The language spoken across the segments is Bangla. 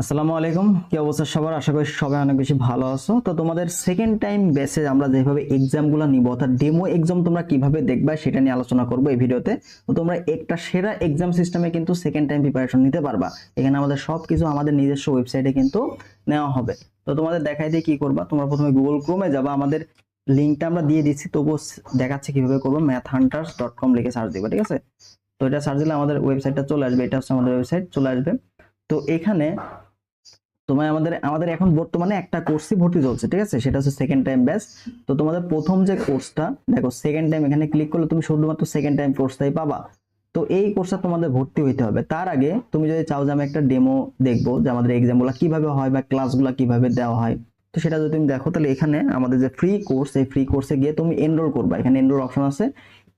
আসসালামু আলাইকুম। কি অবস্থা সবার? আশা করি সবাই অনেক বেশি ভালো আছো। তো তোমাদের সেকেন্ড টাইম বেসে আমরা যেভাবে এক্সামগুলো নিব, অর্থাৎ ডেমো এক্সাম তোমরা কীভাবে দেখবা সেটা নিয়ে আলোচনা করব এই ভিডিওতে। তো তোমরা একটা সেরা এক্সাম সিস্টেমে কিন্তু সেকেন্ড টাইম প্রিপারেশন নিতে পারবা। এখানে আমাদের সব কিছু আমাদের নিজস্ব ওয়েবসাইটে কিন্তু নেওয়া হবে। তো তোমাদের দেখাই দিয়ে কি করবা? তোমরা প্রথমে গুগল ক্রোমে যাবা। আমাদের লিঙ্কটা আমরা দিয়ে দিচ্ছি। তবুও দেখাচ্ছে কীভাবে করব। ম্যাথ ডট কম লিখে সার্চ দিবা, ঠিক আছে? তো এটা সার্চ দিলে আমাদের ওয়েবসাইটটা চলে আসবে। এটা হচ্ছে আমাদের ওয়েবসাইট চলে আসবে। তো এখানে তোমার আমাদের আমাদের এখন বর্তমানে একটা কোর্সই ভর্তি চলছে, ঠিক আছে? সেটা হচ্ছে সেকেন্ড টাইম ব্যাচ তো তোমাদের প্রথম যে কোর্সটা দেখো সেকেন্ড টাইম এখানে ক্লিক করলে তুমি শুধুমাত্র সেকেন্ড টাইম কোর্সটাই পাবা। তো এই কোর্সটা তোমাদের ভর্তি হইতে হবে। তার আগে তুমি যদি চাও যে আমি একটা ডেমো দেখব যে আমাদের এক্সামগুলো কীভাবে হয় বা ক্লাসগুলো কীভাবে দেওয়া হয়, তো সেটা যদি তুমি দেখো, তাহলে এখানে আমাদের যে ফ্রি কোর্স এই ফ্রি কোর্সে গিয়ে তুমি এনরোল করবা। এখানে এনরোল অপশন আছে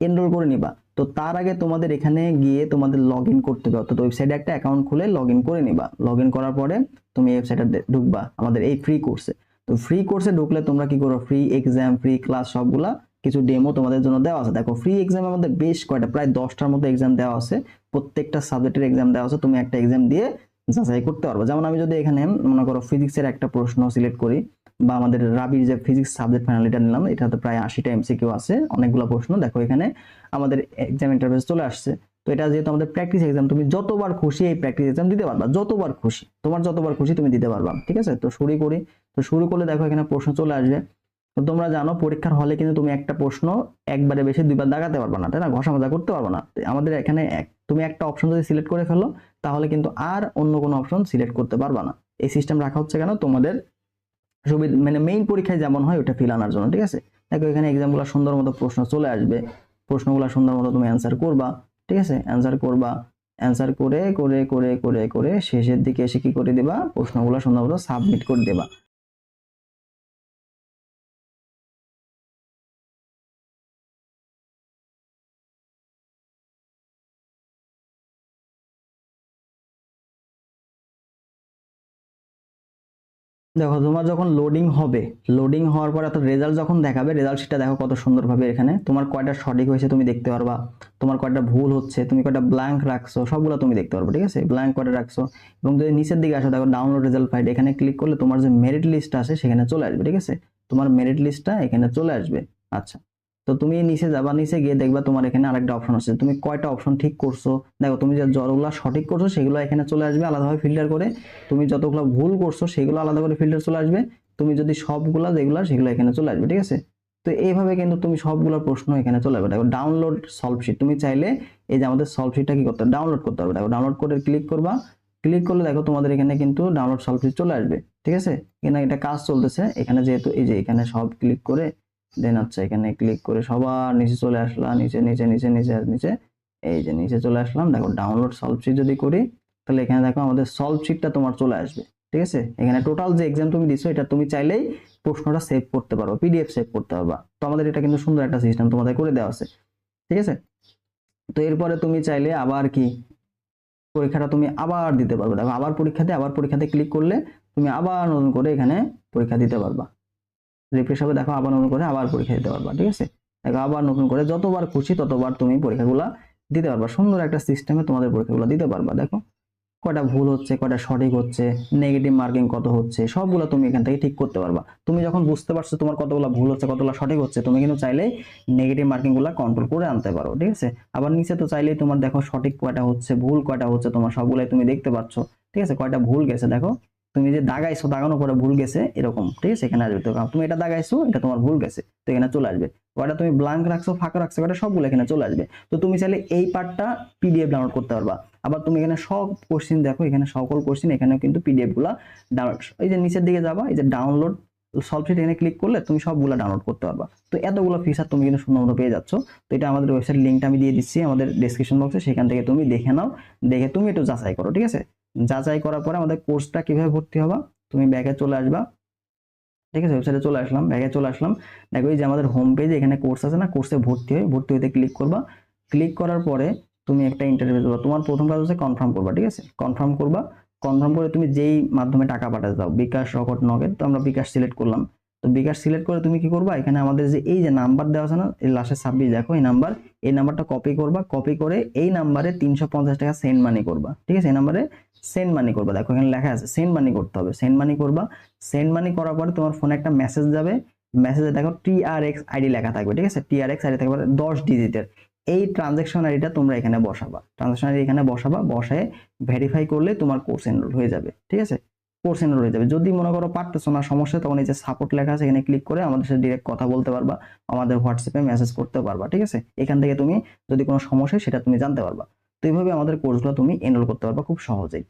এনরোল করে নিবা। তো তার আগে তোমাদের এখানে গিয়ে তোমাদের লগ করতে হবে। অর্থাৎ ওয়েবসাইটে একটা অ্যাকাউন্ট খুলে লগ করে নিবা। লগ করার পরে তুমি ওয়েবসাইটে ঢুকবা আমাদের এই ফ্রি কোর্সে তো ফ্রি কোর্সে ঢুকলে তোমরা কি করো? ফ্রি এক্সাম ফ্রি ক্লাস সবগুলা কিছু ডেমো তোমাদের জন্য দেওয়া আছে। দেখো ফ্রি এক্সাম আমাদের বেশ কয়টা? প্রায় দশটার মতো এক্সাম দেওয়া আছে। প্রত্যেকটা সাবজেক্টের এক্সাম দেওয়া আছে। তুমি একটা এক্সাম দিয়ে যাচাই করতে পারবে। যেমন আমি যদি এখানে মনে করো ফিজিক্সের একটা প্রশ্ন সিলেক্ট করি, বা আমাদের রাবির যে ফিজিক্স সাবজেক্ট ফাইনাল এটা নিলাম প্রায় আশিটা এমসিকিউ আছে, অনেকগুলো প্রশ্ন। দেখো এখানে আমাদের এক্সাম ইন্টারভেস চলে আসছে। তো এটা যেহেতু আমাদের প্র্যাকটিস এক্সাম তুমি যতবার খুশি এই প্র্যাকটিস এক্সাম দিতে পারবা, যতবার খুশি। তোমার যতবার খুশি তুমি দিতে পারবা, ঠিক আছে? তো শুরু করি। তো শুরু করলে দেখো এখানে প্রশ্ন চলে আসবে। তো তোমরা জানো পরীক্ষার হলে কিন্তু তুমি একটা প্রশ্ন একবারে বেশি দুইবার দাগাতে পারবে না, তাই না? ঘষা মাজা করতে পারবে না। আমাদের এখানে এক- তুমি একটা অপশন যদি সিলেক্ট করে ফেলো, তাহলে কিন্তু আর অন্য কোনো অপশন সিলেক্ট করতে পারবে না। এই সিস্টেম রাখা হচ্ছে কেন? তোমাদের সুবিধা মানে মেইন পরীক্ষায় যেমন হয়, ওটা ফিল আনার জন্য, ঠিক আছে? দেখো, এখানে এক্সামগুলো সুন্দর মতো প্রশ্ন চলে আসবে। প্রশ্নগুলো সুন্দর মতো তুমি অ্যান্সার করবা, ঠিক আছে? অ্যান্সার করবা অ্যান্সার করে করে করে করে করে শেষের দিকে এসে কি করে দেবা? প্রশ্নগুলো সুন্দর মতো সাবমিট করে দেবা। দেখো, তোমার যখন লোডিং হবে লোডিং হওয়ার পর এত রেজাল্ট যখন দেখাবে রেজাল্ট শিটটা দেখো কত সুন্দরভাবে এখানে। তোমার কয়টা সঠিক হয়েছে তুমি দেখতে পারবা। তোমার কয়টা ভুল হচ্ছে, তুমি কয়টা ব্ল্যাঙ্ক রাখছো, সবগুলো তুমি দেখতে পারবে, ঠিক আছে? ব্ল্যাঙ্ক কয়টা রাখছো? এবং যদি নিচের দিকে আসো, দেখো ডাউনলোড রেজাল্ট ফাইল এখানে ক্লিক করলে তোমার যে মেরিট লিস্ট আছে, সেখানে চলে আসবে, ঠিক আছে? তোমার মেরিট লিস্টটা এখানে চলে আসবে। আচ্ছা। তো তুমি নিচে যাবা, নিচে গিয়ে দেখবা তোমার এখানে আরেকটা অপশন আছে। তুমি কয়টা অপশন ঠিক করছ? দেখো, তুমি যে জলগুলো সঠিক করছ সেগুলো এখানে চলে আসবে আলাদাভাবে ফিল্টার করে। তুমি যতগুলো ভুল করছ সেগুলো আলাদা করে ফিল্টার চলে আসবে। তুমি যদি সবগুলা যেগুলো সেগুলো এখানে চলে আসবে, ঠিক আছে? তো এইভাবে কিন্তু তুমি সবগুলো প্রশ্ন এখানে চলে আসবে দেখো ডাউনলোড সলভ শিট তুমি চাইলে এই যে আমাদের সলভ শিটটা কি করতে হবে? ডাউনলোড করতে হবে। দেখো ডাউনলোড করে ক্লিক করবা। ক্লিক করলে দেখো তোমাদের এখানে কিন্তু ডাউনলোড সলভ শিট চলে আসবে। ঠিক আছে? এখানে এটা কাজ চলতেছে। এখানে যেহেতু এই যে এখানে সব ক্লিক করে দেন আচ্ছা এখানে ক্লিক করে সবার নিচে চলে আসলাম নিচে নিচে নিচে নিচে নিচে। এই যে নিচে চলে আসলাম। দেখো ডাউনলোড সলভ যদি করি, তাহলে এখানে দেখো আমাদের সলভ শিটটা তোমার চলে আসবে। ঠিক আছে? এখানে টোটাল যে এক্সাম তুমি দিছো, এটা তুমি চাইলেই প্রশ্নটা সেভ করতে পারো পিডিএফ সেভ করতে পারবা। তো আমাদের এটা কিন্তু সুন্দর একটা সিস্টেম তোমাদের করে দেওয়া আছে। ঠিক আছে? তো এরপরে তুমি চাইলে আবার কি? পরীক্ষাটা তুমি আবার দিতে পারবে। দেখো আবার পরীক্ষাতে আবার পরীক্ষাতে ক্লিক করলে তুমি আবার নতুন করে এখানে পরীক্ষা দিতে পারবা। রিফ্রেশ হবে, দেখো আবার নতুন করে আবার পরীক্ষা দিতে পারবা, ঠিক আছে? দেখো আবার নতুন করে যতবার খুশি ততবার তুমি পরীক্ষাগুলা দিতে পারবা। সুন্দর একটা সিস্টেমে তোমাদের পরীক্ষাগুলো দিতে পারবা, দেখো? কয়টা ভুল হচ্ছে, কয়টা সঠিক হচ্ছে নেগেটিভ মার্কিং কত হচ্ছে, সবগুলো তুমি এখান থেকে ঠিক করতে পারবা। তুমি যখন বুঝতে পারছ তোমার কতগুলো ভুল হচ্ছে, কতগুলো সঠিক হচ্ছে, তুমি কিন্তু চাইলেই নেগেটিভ মার্কিংগুলা কন্ট্রোল করে আনতে পারো, ঠিক আছে? আবার নিচে তো চাইলেই তোমার দেখো সঠিক কয়টা হচ্ছে, ভুল কয়টা হচ্ছে, তোমার সবগুলাই তুমি দেখতে পাচ্ছ, ঠিক আছে? কয়টা ভুল গেছে, দেখো? তুমি যে দাগাইছো, দাগানোর পরে ভুল গেছে, এরকম, ঠিক আছে? এখানে আসবে। তো তুমি এটা দাগাইছো, এটা তোমার ভুল গেছে, তো এখানে চলে আসবে। কয়টা তুমি ব্ল্যাঙ্ক রাখছো, ফাঁকা রাখছো কয়টা সবগুলো এখানে চলে আসবে। তো তুমি চাইলে এই পার্টটা পিডিএফ ডাউনলোড করতে পারবা। আবার তুমি এখানে সব কোশ্চিন দেখো, এখানে সকল কোশ্চিন এখানেও কিন্তু পিডিএফগুলা ডাউনলোড এই যে নিচের দিকে যাবা, এই যে ডাউনলোড সলভ শিট এখানে ক্লিক করলে তুমি সবগুলো ডাউনলোড করতে পারবা। তো এতগুলো ফিচার তুমি কিন্তু সুন্দর পেয়ে যাচ্ছ। তো এটা আমাদের ওয়েবসাইট লিঙ্কটা আমি দিয়ে দিচ্ছি, আমাদের ডেসক্রিপশন বক্সে সেখান থেকে তুমি দেখে নাও, দেখে তুমি একটু যাচাই করো, ঠিক আছে? যাচাই করার পরে আমাদের কোর্সটা কীভাবে ভর্তি হবা, তুমি ব্যাগে চলে আসবা। ঠিক আছে ওয়েবসাইটে চলে আসলাম, ব্যাগে চলে আসলাম। দেখো এই যে আমাদের হোম পেজে এখানে কোর্স আছে না কোর্সে ভর্তি হয়ে, ভর্তি হইতে ক্লিক করবা। ক্লিক করার পরে তুমি একটা ইন্টারভিউ দেবা তোমার প্রথম কাজ হচ্ছে কনফার্ম করবা, ঠিক আছে? কনফার্ম করবা। কনফার্ম করে তুমি যেই মাধ্যমে টাকা পাঠাতে দাও বিকাশ, রকট নগেট তো আমরা বিকাশ সিলেক্ট করলাম। তো বিকাশ সিলেক্ট করে তুমি কি করবা? এখানে আমাদের যে এই যে নাম্বার দেওয়া আছে না, এই লাস্টে ছাব্বিশ দেখো এই নাম্বার এই নাম্বারটা কপি করবা কপি করে এই নাম্বারে তিনশো পঞ্চাশ টাকা সেন্ড মানি করবা, ঠিক আছে? এই নাম্বারে সেন্ড মানি করবা। দেখো এখানে লেখা আছে সেন্ড মানি করতে হবে সেন্ড মানি করবা। সেন্ড মানি করার পরে তোমার ফোনে একটা মেসেজ যাবে মেসেজে দেখো টিআরএক্স আইডি লেখা থাকবে, ঠিক আছে? টিআরএক্স আইডি থাকবে দশ ডিজিটের এই ট্রানজ্যাকশন আইডিটা তোমরা এখানে বসাবা। ট্রানজ্যাকশন আইডি এখানে বসাবা, বসায় ভেরিফাই করলে তোমার কোর্স এনরোল হয়ে যাবে, ঠিক আছে? কোর্স এনরোল হয়ে যাবে। যদি মনে করো পারতেছো না, সমস্যা, তখন এই যে সাপোর্ট লেখা আছে, এখানে ক্লিক করে আমাদের সাথে ডিরেক্ট কথা বলতে পারবা, আমাদের হোয়াটসঅ্যাপে মেসেজ করতে পারবা, ঠিক আছে? এখান থেকে তুমি যদি কোনো সমস্যা সেটা তুমি জানতে পারবা। তো এইভাবে আমাদের কোর্সগুলো তুমি এনরোল করতে পারবা খুব সহজেই।